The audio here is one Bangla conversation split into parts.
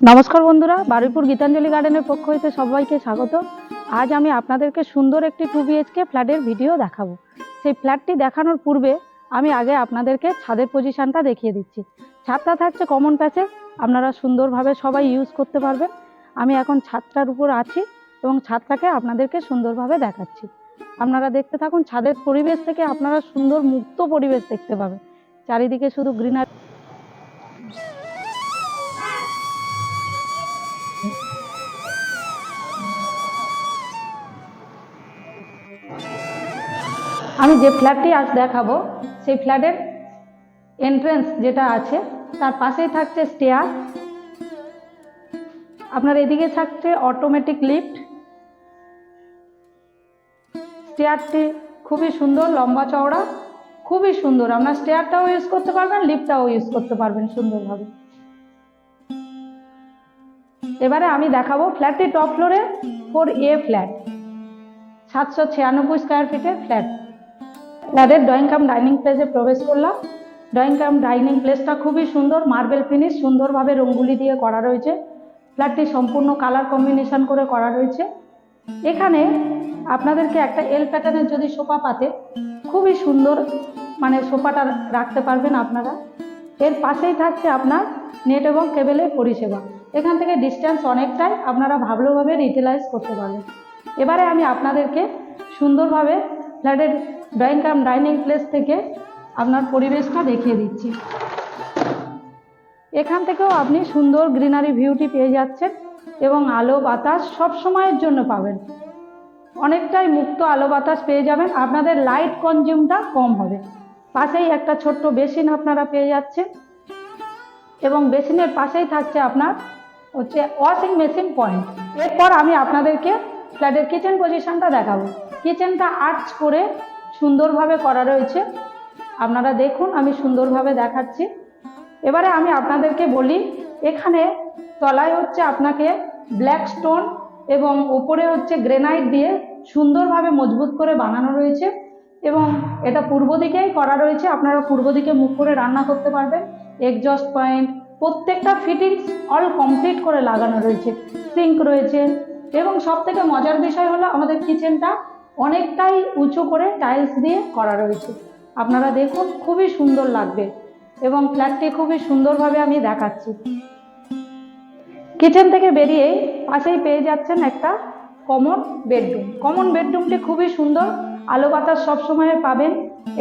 নমস্কার বন্ধুরা, বারুইপুর গীতাঞ্জলি গার্ডেনের পক্ষ হইতে সবাইকে স্বাগত। আজ আমি আপনাদেরকে সুন্দর একটি টু বিএইচকে ফ্ল্যাটের ভিডিও দেখাবো। সেই ফ্ল্যাটটি দেখানোর পূর্বে আমি আগে আপনাদেরকে ছাদের পজিশনটা দেখিয়ে দিচ্ছি। ছাদটা থাকছে কমন প্যাচে আপনারা সুন্দরভাবে সবাই ইউজ করতে পারবেন। আমি এখন ছাদটার উপর আছি এবং ছাদটাকে আপনাদেরকে সুন্দরভাবে দেখাচ্ছি। আপনারা দেখতে থাকুন, ছাদের পরিবেশ থেকে আপনারা সুন্দর মুক্ত পরিবেশ দেখতে পাবেন। চারিদিকে শুধু গ্রিনারি আমি যে ফ্ল্যাটটি আজ দেখাবো, সেই ফ্ল্যাটের এন্ট্রেন্স যেটা আছে, তার পাশেই থাকছে স্টেয়ার আপনার এদিকে থাকছে অটোমেটিক লিফট স্টেয়ারটি খুবই সুন্দর, লম্বা চওড়া, খুবই সুন্দর। আপনার স্টেয়ারটাও ইউজ করতে পারবেন লিফটটাও ইউজ করতে পারবেন সুন্দরভাবে। এবারে আমি দেখাবো ফ্ল্যাটটি টপ ফ্লোরে ফোর এ ফ্ল্যাট সাতশো ছিয়ানব্বই স্কোয়ার ফিটের ফ্ল্যাট ফ্ল্যাটের ড্রয়িং কাম ডাইনিং প্লেসে প্রবেশ করলাম। ড্রয়িং কাম ডাইনিং প্লেসটা খুবই সুন্দর মার্বেল ফিনিশ সুন্দরভাবে রঙ্গুলি দিয়ে করা রয়েছে। ফ্ল্যাটটি সম্পূর্ণ কালার কম্বিনেশন করে করা রয়েছে। এখানে আপনাদেরকে একটা এল প্যাটার্নের যদি সোফা পাতে, খুবই সুন্দর মানে সোফাটা রাখতে পারবেন আপনারা। এর পাশেই থাকছে আপনার নেট এবং কেবেলের পরিষেবা। এখান থেকে ডিস্টেন্স অনেকটাই আপনারা ভালোভাবে রিটেলাইজ করতে পারবেন। এবারে আমি আপনাদেরকে সুন্দরভাবে ফ্ল্যাটের ড্রয়িং কাম ডাইনিং প্লেস থেকে আপনার পরিবেশটা দেখিয়ে দিচ্ছি। এখান থেকেও আপনি সুন্দর গ্রিনারি ভিউটি পেয়ে যাচ্ছেন এবং আলো বাতাস সব সময়ের জন্য পাবেন। অনেকটাই মুক্ত আলো বাতাস পেয়ে যাবেন। আপনাদের লাইট কনজিউমটা কম হবে। পাশেই একটা ছোট্ট বেসিন আপনারা পেয়ে যাচ্ছেন এবং বেসিনের পাশেই থাকছে আপনার হচ্ছে ওয়াশিং মেশিন পয়েন্ট এরপর আমি আপনাদেরকে ফ্ল্যাটের কিচেন পজিশনটা দেখাবো। কিচেনটা আর্চ করে সুন্দরভাবে করা রয়েছে। আপনারা দেখুন, আমি সুন্দরভাবে দেখাচ্ছি। এবারে আমি আপনাদেরকে বলি, এখানে তলায় হচ্ছে আপনাকে ব্ল্যাক স্টোন এবং ওপরে হচ্ছে গ্রেনাইট দিয়ে সুন্দরভাবে মজবুত করে বানানো রয়েছে এবং এটা পূর্ব দিকেই করা রয়েছে। আপনারা পূর্ব দিকে মুখ করে রান্না করতে পারবেন। এক্সজস্ট পয়েন্ট প্রত্যেকটা ফিটিংস অল কমপ্লিট করে লাগানো রয়েছে। সিঙ্ক রয়েছে এবং সব থেকে মজার বিষয় হলো আমাদের কিচেনটা অনেকটাই উঁচু করে টাইলস দিয়ে করা রয়েছে। আপনারা দেখুন, খুবই সুন্দর লাগবে এবং ফ্ল্যাটটি খুবই সুন্দরভাবে আমি দেখাচ্ছি। কিচেন থেকে বেরিয়ে পাশেই পেয়ে যাচ্ছেন একটা কমন বেডরুম কমন বেডরুমটি খুবই সুন্দর, আলো বাতাস সবসময় পাবেন।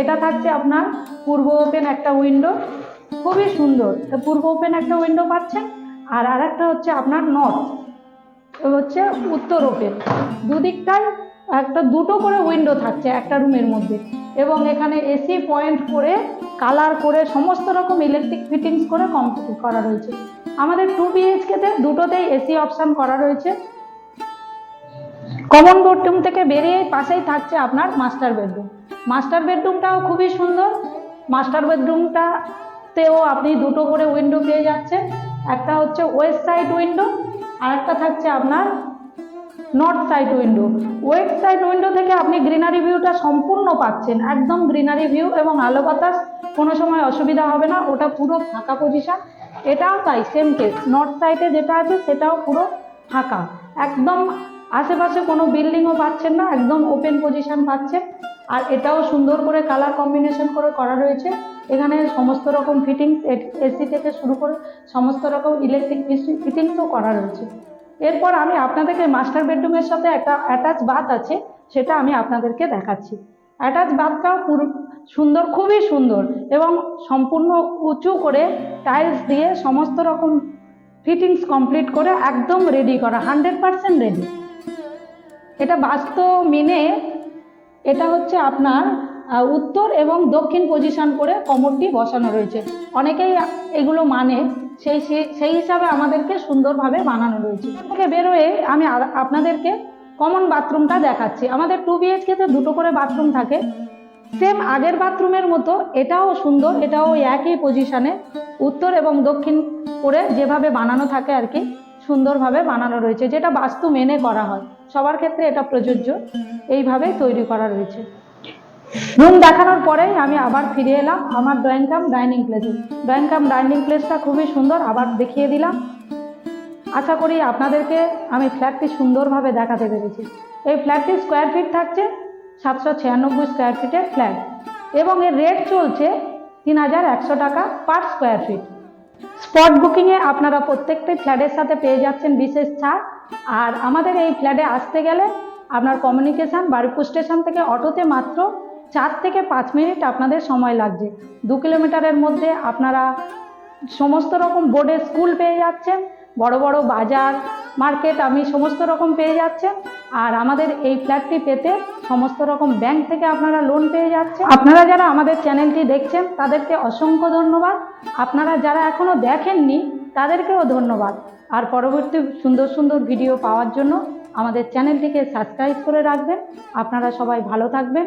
এটা থাকছে আপনার পূর্ব ওপেন একটা উইন্ডো খুবই সুন্দর। পূর্ব ওপেন একটা উইন্ডো পাচ্ছেন, আর আরেকটা হচ্ছে আপনার নর্থ হচ্ছে উত্তর ওপেন দুদিকটায় একটা দুটো করে উইন্ডো থাকছে একটা রুমের মধ্যে। এবং এখানে এসি পয়েন্ট করে কালার করে, সমস্ত রকম ইলেকট্রিক ফিটিংস করে কমপ্লিট করা রয়েছে। আমাদের টু বিএইচকেতে দুটোতেই এসি অপশান করা রয়েছে। কমন বেডরুম থেকে বেরিয়ে পাশেই থাকছে আপনার মাস্টার বেডরুম মাস্টার বেডরুমটাও খুবই সুন্দর। মাস্টার বেডরুমটাতেও আপনি দুটো করে উইন্ডো পেয়ে যাচ্ছেন। একটা হচ্ছে ওয়েস্ট সাইড উইন্ডো আর একটা থাকছে আপনার north side window west side window থেকে আপনি গ্রিনারি ভিউটা সম্পূর্ণ পাচ্ছেন। একদম গ্রিনারি ভিউ এবং আলো বাতাস, কোনো সময় অসুবিধা হবে না। ওটা পুরো ফাঁকা পজিশন এটাও তাই সেম কেস নর্থ সাইডে যেটা আছে, সেটাও পুরো ফাঁকা। একদম আশেপাশে কোনো বিল্ডিংও পাচ্ছেন না, একদম ওপেন পজিশন পাচ্ছেন। আর এটাও সুন্দর করে কালার কম্বিনেশন করে করা রয়েছে। এখানে সমস্ত রকম ফিটিংস এসি থেকে শুরু করে সমস্ত রকম ইলেকট্রিক ফিটিংসও করা রয়েছে। এরপর আমি আপনাদেরকে মাস্টার বেডরুমের সাথে একটা অ্যাটাচ বাথ আছে, সেটা আমি আপনাদেরকে দেখাচ্ছি। অ্যাটাচ বাথটাও পুরো সুন্দর, খুবই সুন্দর এবং সম্পূর্ণ উঁচু করে টাইলস দিয়ে সমস্ত রকম ফিটিংস কমপ্লিট করে একদম রেডি করা হান্ড্রেড পারসেন্ট রেডি এটা বাস্তব মেনে এটা হচ্ছে আপনার উত্তর এবং দক্ষিণ পজিশন করে কমরটি বসানো রয়েছে। অনেকেই এগুলো মানে সেই সেই- হিসাবে আমাদেরকে সুন্দরভাবে বানানো রয়েছে। থেকে বেরোয়ে আমি আপনাদেরকে কমন বাথরুমটা দেখাচ্ছি। আমাদের টু বিএইচকেতে দুটো করে বাথরুম থাকে। সেম আগের বাথরুমের মতো এটাও সুন্দর, এটাও একই পজিশনে উত্তর এবং দক্ষিণ করে যেভাবে বানানো থাকে আর কি, সুন্দরভাবে বানানো রয়েছে। যেটা বাস্তু মেনে করা হয়। সবার ক্ষেত্রে এটা প্রযোজ্য। এইভাবেই তৈরি করা রয়েছে। রুম দেখানোর পরেই আমি আবার ফিরে এলাম আমার ড্রয়িং কাম ডাইনিং প্লেসে ড্রয়িং কাম ডাইনিং প্লেসটা খুবই সুন্দর, আবার দেখিয়ে দিলাম। আশা করি আপনাদেরকে আমি ফ্ল্যাটটি সুন্দরভাবে দেখাতে পেরেছি। এই ফ্ল্যাটটি স্কোয়ার ফিট থাকছে, সাতশো ছিয়ানব্বই স্কোয়ার ফিটের ফ্ল্যাট এবং এর রেট চলছে তিন হাজার একশো টাকা পার স্কোয়ার ফিট স্পট বুকিংয়ে আপনারা প্রত্যেকটি ফ্ল্যাটের সাথে পেয়ে যাচ্ছেন বিশেষ ছাড়। আর আমাদের এই ফ্ল্যাটে আসতে গেলে আপনার কমিউনিকেশান বারিপুর স্টেশন থেকে অটোতে মাত্র চার থেকে পাঁচ মিনিট আপনাদের সময় লাগছে। দু কিলোমিটারের মধ্যে আপনারা সমস্ত রকম বোর্ডে স্কুল পেয়ে যাচ্ছেন, বড় বড় বাজার মার্কেট আমি সমস্ত রকম পেয়ে যাচ্ছেন। আর আমাদের এই ফ্ল্যাটটি পেতে সমস্ত রকম ব্যাংক থেকে আপনারা লোন পেয়ে যাচ্ছেন। আপনারা যারা আমাদের চ্যানেলটি দেখছেন, তাদেরকে অসংখ্য ধন্যবাদ। আপনারা যারা এখনও দেখেননি, তাদেরকেও ধন্যবাদ। আর পরবর্তী সুন্দর সুন্দর ভিডিও পাওয়ার জন্য আমাদের চ্যানেলটিকে সাবস্ক্রাইব করে রাখবেন। আপনারা সবাই ভালো থাকবেন।